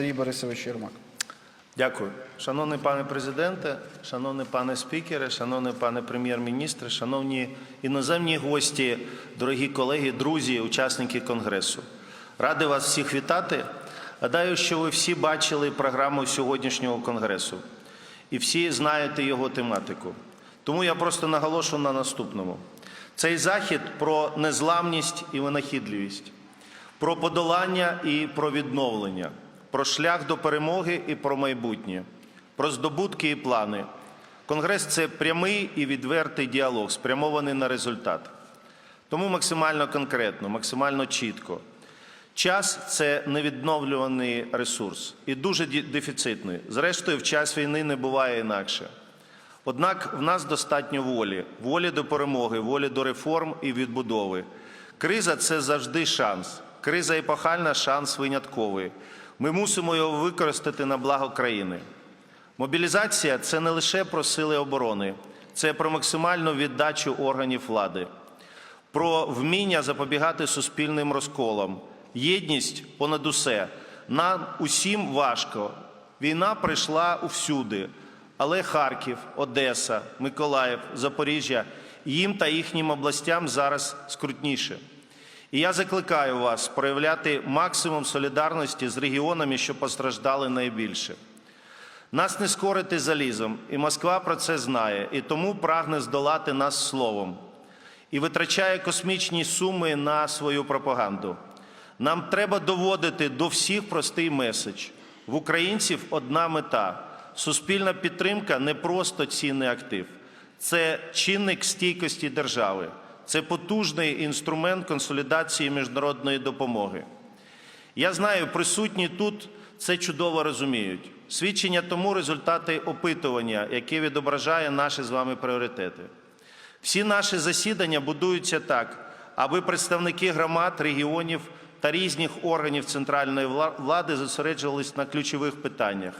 Сергій Борисович Єрмак. Дякую. Шановний пане президенте, шановний пане спікере, шановний пане прем'єр-міністре, шановні іноземні гості, дорогі колеги, друзі, учасники конгресу. Радий вас всіх вітати. Гадаю, що ви всі бачили програму сьогоднішнього конгресу і всі знаєте його тематику. Тому я просто наголошу на наступному: цей захід про незламність і винахідливість, про подолання і про відновлення, про шлях до перемоги і про майбутнє, про здобутки і плани. Конгрес це прямий і відвертий діалог, спрямований на результат. Тому максимально конкретно, максимально чітко. Час це невідновлюваний ресурс і дуже дефіцитний. Зрештою, в час війни не буває інакше. Однак в нас достатньо волі, волі до перемоги, волі до реформ і відбудови. Криза це завжди шанс. Криза епохальна, шанс винятковий. Ми мусимо його використати на благо країни. Мобілізація це не лише про сили оборони, це про максимальну віддачу органів влади, про вміння запобігати суспільним розколам, єдність понад усе. Нам усім важко. Війна прийшла усюди, але Харків, Одеса, Миколаїв, Запоріжжя їм та їхнім областям зараз скрутніше. І я закликаю вас проявляти максимум солідарності з регіонами, що постраждали найбільше. Нас не скорити залізом, і Москва про це знає, і тому прагне здолати нас словом і витрачає космічні суми на свою пропаганду. Нам треба доводити до всіх простий меседж: в українців одна мета. Суспільна підтримка не просто цінний актив, це чинник стійкості держави, це потужний інструмент консолідації міжнародної допомоги. Я знаю, присутні тут це чудово розуміють. Свідчення тому результати опитування, яке відображає наші з вами пріоритети. Всі наші засідання будуються так, аби представники громад, регіонів та різних органів центральної влади зосереджувались на ключових питаннях.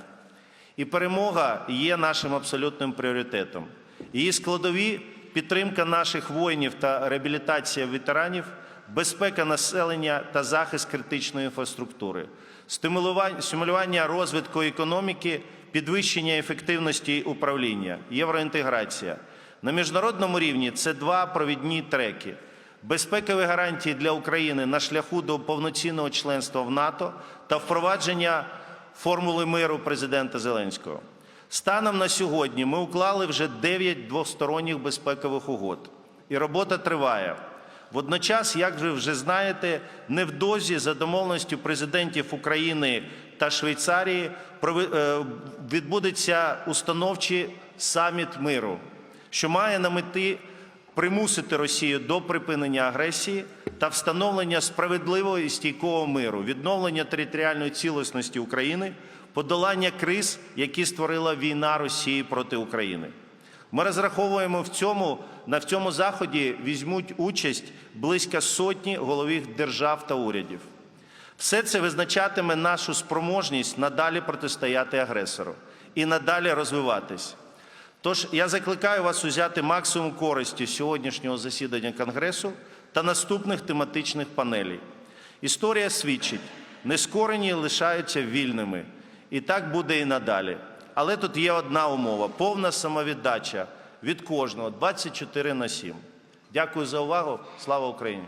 І перемога є нашим абсолютним пріоритетом. Її складові підтримка наших воїнів та реабілітація ветеранів, безпека населення та захист критичної інфраструктури, стимулювання, розвитку економіки, підвищення ефективності управління, євроінтеграція. На міжнародному рівні це два провідні треки. Безпекові гарантії для України на шляху до повноцінного членства в НАТО та впровадження формули миру президента Зеленського. Станом на сьогодні ми уклали вже 9 двосторонніх безпекових угод, і робота триває. Водночас, як ви вже знаєте, невдовзі за домовленістю президентів України та Швейцарії е, відбудеться установчий саміт миру, що має на меті примусити Росію до припинення агресії та встановлення справедливого і стійкого миру, відновлення територіальної цілісності України, подолання криз, які створила війна Росії проти України. Ми розраховуємо в цьому, на в цьому заході візьмуть участь близько сотні головів держав та урядів. Все це визначатиме нашу спроможність надалі протистояти агресору і надалі розвиватись. Тож я закликаю вас узяти максимум користі сьогоднішнього засідання Конгресу та наступних тематичних панелей. Історія свідчить, нескорені лишаються вільними, і так буде і надалі. Але тут є одна умова: повна самовіддача від кожного 24 на 7. Дякую за увагу. Слава Україні!